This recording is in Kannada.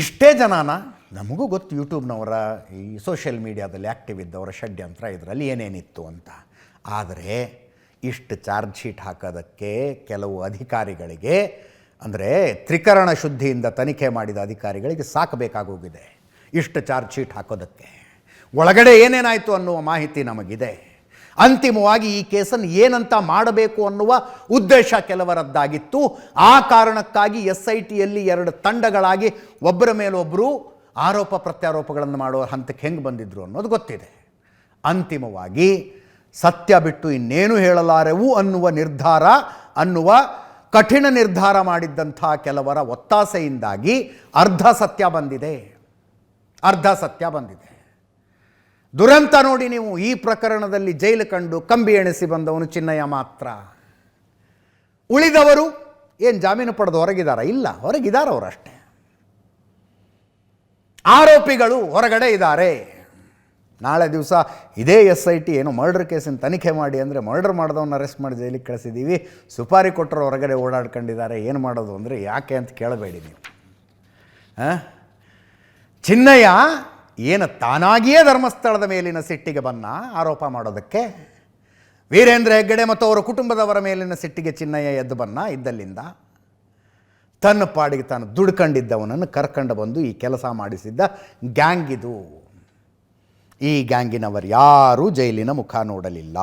ಇಷ್ಟೇ ಜನನ, ನಮಗೂ ಗೊತ್ತು ಯೂಟ್ಯೂಬ್ನವರ ಈ ಸೋಷಿಯಲ್ ಮೀಡಿಯಾದಲ್ಲಿ ಆ್ಯಕ್ಟಿವ್ ಇದ್ದವರ ಷಡ್ಯಂತ್ರ ಇದರಲ್ಲಿ ಏನೇನಿತ್ತು ಅಂತ. ಆದರೆ ಇಷ್ಟು ಚಾರ್ಜ್ ಶೀಟ್ ಹಾಕೋದಕ್ಕೆ ಕೆಲವು ಅಧಿಕಾರಿಗಳಿಗೆ, ಅಂದರೆ ತ್ರಿಕರಣ ಶುದ್ಧಿಯಿಂದ ತನಿಖೆ ಮಾಡಿದ ಅಧಿಕಾರಿಗಳಿಗೆ ಸಾಕಬೇಕಾಗೋಗಿದೆ. ಇಷ್ಟು ಚಾರ್ಜ್ ಶೀಟ್ ಹಾಕೋದಕ್ಕೆ. ಒಳಗಡೆ ಏನೇನಾಯಿತು ಅನ್ನುವ ಮಾಹಿತಿ ನಮಗಿದೆ. ಅಂತಿಮವಾಗಿ ಈ ಕೇಸನ್ನು ಏನಂತ ಮಾಡಬೇಕು ಅನ್ನುವ ಉದ್ದೇಶ ಕೆಲವರದ್ದಾಗಿತ್ತು. ಆ ಕಾರಣಕ್ಕಾಗಿ ಎಸ್ ಐ ಟಿಯಲ್ಲಿ ಎರಡು ತಂಡಗಳಾಗಿ ಒಬ್ಬರ ಮೇಲೊಬ್ಬರು ಆರೋಪ ಪ್ರತ್ಯಾರೋಪಗಳನ್ನು ಮಾಡುವ ಹಂತಕ್ಕೆ ಹೆಂಗೆ ಬಂದಿದ್ರು ಅನ್ನೋದು ಗೊತ್ತಿದೆ. ಅಂತಿಮವಾಗಿ ಸತ್ಯ ಬಿಟ್ಟು ಇನ್ನೇನು ಹೇಳಲಾರೆವು ಅನ್ನುವ ನಿರ್ಧಾರ, ಅನ್ನುವ ಕಠಿಣ ನಿರ್ಧಾರ ಮಾಡಿದ್ದಂಥ ಕೆಲವರ ಒತ್ತಾಸೆಯಿಂದಾಗಿ ಅರ್ಧ ಸತ್ಯ ಬಂದಿದೆ. ಅರ್ಧ ಸತ್ಯ ಬಂದಿದೆ. ದುರಂತ ನೋಡಿ ನೀವು ಈ ಪ್ರಕರಣದಲ್ಲಿ ಜೈಲು ಕಂಡು ಕಂಬಿ ಎಣಿಸಿ ಬಂದವನು ಚಿನ್ನಯ್ಯ ಮಾತ್ರ. ಉಳಿದವರು ಏನು ಜಾಮೀನು ಪಡೆದು ಹೊರಗಿದಾರ? ಇಲ್ಲ, ಹೊರಗಿದಾರ ಅವರಷ್ಟೇ ಆರೋಪಿಗಳು ಹೊರಗಡೆ ಇದ್ದಾರೆ. ನಾಳೆ ದಿವಸ ಇದೇ ಎಸ್ ಐ ಟಿ ಏನು ಮರ್ಡರ್ ಕೇಸಿನ ತನಿಖೆ ಮಾಡಿ ಅಂದರೆ ಮರ್ಡರ್ ಮಾಡಿದವನ್ನ ಅರೆಸ್ಟ್ ಮಾಡಿ ಜೈಲಿಗೆ ಕಳಿಸಿದ್ದೀವಿ ಸುಪಾರಿ ಕೊಟ್ಟರು ಹೊರಗಡೆ ಓಡಾಡ್ಕೊಂಡಿದ್ದಾರೆ. ಏನು ಮಾಡೋದು ಅಂದರೆ ಯಾಕೆ ಅಂತ ಕೇಳಬೇಡಿ ನೀವು? ಚಿನ್ನಯ್ಯ ಏನು ತಾನಾಗಿಯೇ ಧರ್ಮಸ್ಥಳದ ಮೇಲಿನ ಸಿಟ್ಟಿಗೆ ಬನ್ನ ಆರೋಪ ಮಾಡೋದಕ್ಕೆ? ವೀರೇಂದ್ರ ಹೆಗ್ಗಡೆ ಮತ್ತು ಅವರ ಕುಟುಂಬದವರ ಮೇಲಿನ ಸಿಟ್ಟಿಗೆ ಚಿನ್ನಯ್ಯ ಎದ್ದು ಬನ್ನ ಇದ್ದಲ್ಲಿಂದ? ತನ್ನ ಪಾಡಿಗೆ ತಾನು ದುಡ್ಕೊಂಡಿದ್ದವನನ್ನು ಕರ್ಕೊಂಡು ಬಂದು ಈ ಕೆಲಸ ಮಾಡಿಸಿದ್ದ ಗ್ಯಾಂಗ್ ಇದು ಈ ಗ್ಯಾಂಗಿನವರು ಯಾರೂ ಜೈಲಿನ ಮುಖ ನೋಡಲಿಲ್ಲ.